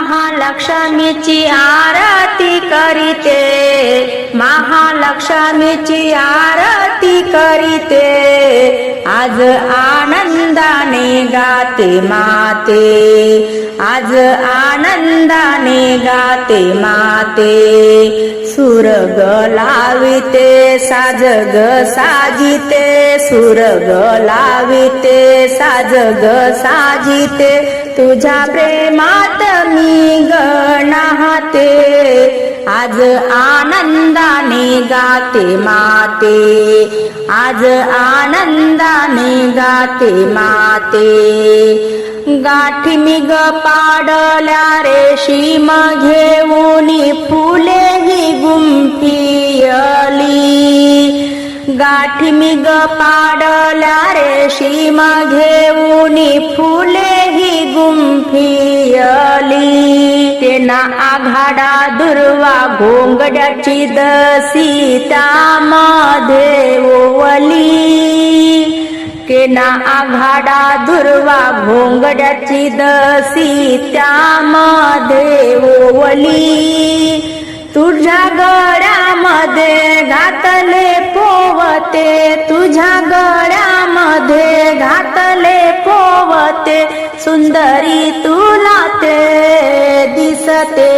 महालक्ष्मीची आरती करीते. महालक्ष्मीची आरती करीते. आज आनंदाने गाते माते. आज आनंदाने गाते माते. सुरग लाविते साजग साजिते. सुरग लाविते साजग साजिते. तुझ्या प्रेमात मी गणाते. आज आनंदाने गाते माते. आज आनंदाने गाते माते. गाठी मी ग पाडल्या रेशीम घेऊन फुले गाठी मी ग पाडल्या रेशीम घेऊन फुले ही गुंफियली तेना आघाडा दुर्वा घोंगड्याची दसी त्यामध्ये ओवली. केना आघाडा दुर्वा घोंगड्याची दसी त्यामध्ये ओवली. तुझ्या गळ्यामध्ये घातले पोवते. तुझ्या गळ्यामध्ये घातले पोवते. सुंदरी तुला ते दिसते.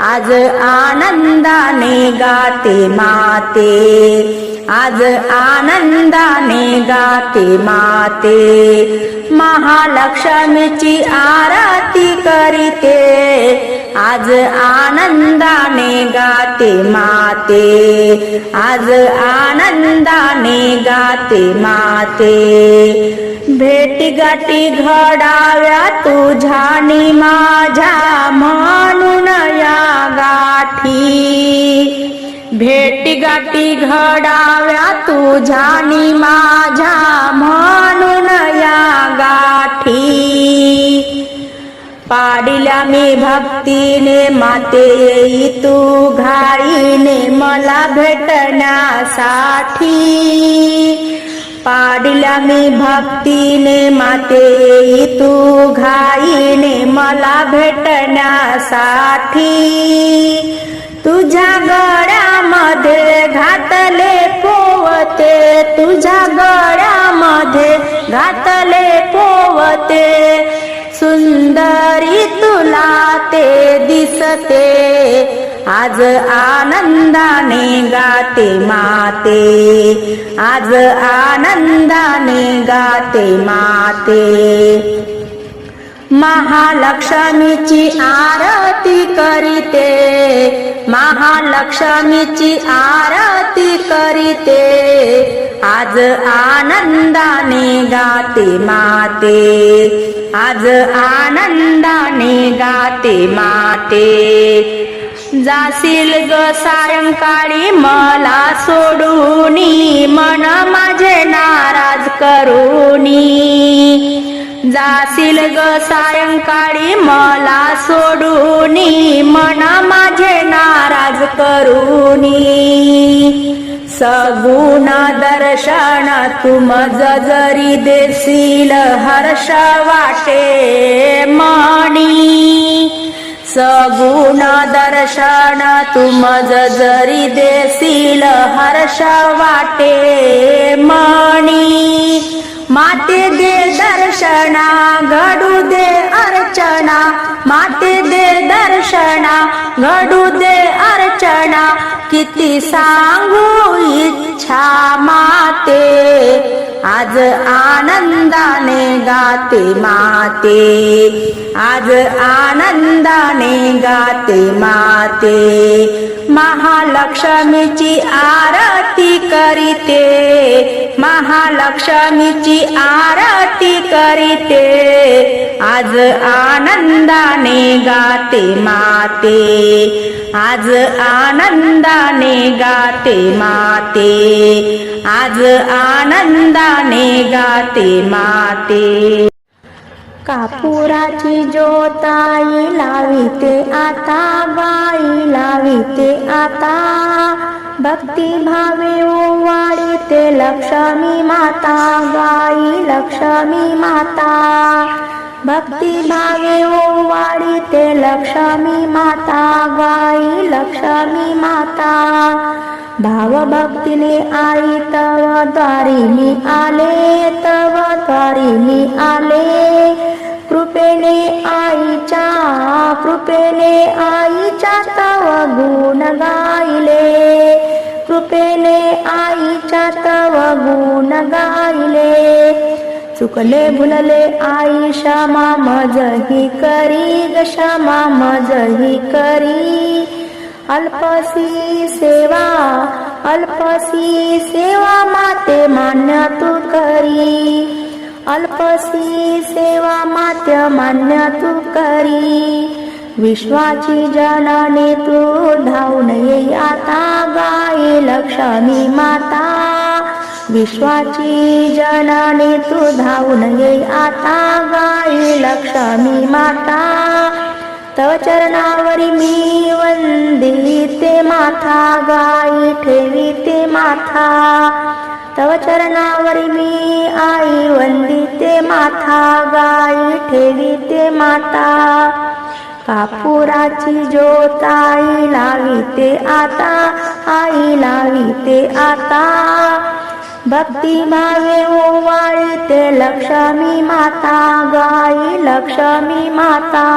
आज आनंदाने गाते माते. आज आनंदाने गाते माते. महालक्ष्मीची आरती करीते. आज आनंदाने गाते माते. आज आनंदाने गाते माते. भेटी गाठी घडाव्या तुझ्यानी माझ्या म्हणून या गाठी. भेटी गाठी घडाव्या तुझ्यानी माझ्या म्हणून या गाठी. पाडिल्या मी भक्तीने माते येई तू घाईने मला भेटण्यासाठी. पाडिल्या मी भक्तीने माते येई तू घाईने मला भेटण्यासाठी. तुझ्या गळ्यामध्ये घातले पोवते तुझ्या गळ्यामध्ये घातले पोवते. सुंदरी तुला ते दिसते आज आनंदाने गाते माते. आज आनंदाने गाते माते. महालक्ष्मीची आरती करीते महालक्ष्मीची आरती करीते. आज आनंदाने गाते माते. आज आनंदाने गाते माते. जाशील ग सायंकाळी मला सोडूनी. मन माझे नाराज करूनी. जाशील ग सायंकाळी मला सोडूनी मना माझे नाराज करूनी. सगुण दर्शन तुम जरी देशील हर्ष वाटे मणी सगुण दर्शन तुम जरी देशील हर्ष वाटे घडू दे अर्चना माते दे दर्शना घडू दे अर्चना किती सांगू इच्छा माते. आज आनंदाने गाते माते. आज आनंदाने गाते माते. महालक्ष्मीची आरती करीते. महालक्ष्मीची आरती करीते. आज आनंदाने गाते माते. आज आनंदाने गाते माते. आज आनंदाने गाते माते. कापुराची जोताई लाविते आता बाई लाविते आता. भक्ती भावे ओवाळीते लक्ष्मी माता गाई लक्ष्मी माता. भक्ती भावे ओवाळीते ते लक्ष्मी माता गाई लक्ष्मी माता. भावभक्तीने आई तव द्वारी मी आले तव द्वारी मी आले. कृपेने आईच्या कृपेने आईच्या तव गुण गायले. कृपेने आईच्या तव गुण गायले. चुकले भुलले आई क्षमा मजही करी ग क्षमा मजही करी. अल्पसी सेवा अल्पसी सेवा माते मान्य तू करी. अल्पसी सेवा मात्य मान्य तू करी. विश्वाची जनने तू धावून ये आता गाई लक्ष्मी माता. विश्वाची जनने तू धावून ये आता गाई लक्ष्मी माता. तव चरणावरी मी वंदिते माथा गाई ठेवीते माथा. तव चरणावरी मी आई वंदिते माथा गाई ठेविते माता. कापुराची ज्योत आई लाविते आता आई लाविते आता. भक्ती भावे ओवाळीते लक्ष्मी माता गाई लक्ष्मी माता.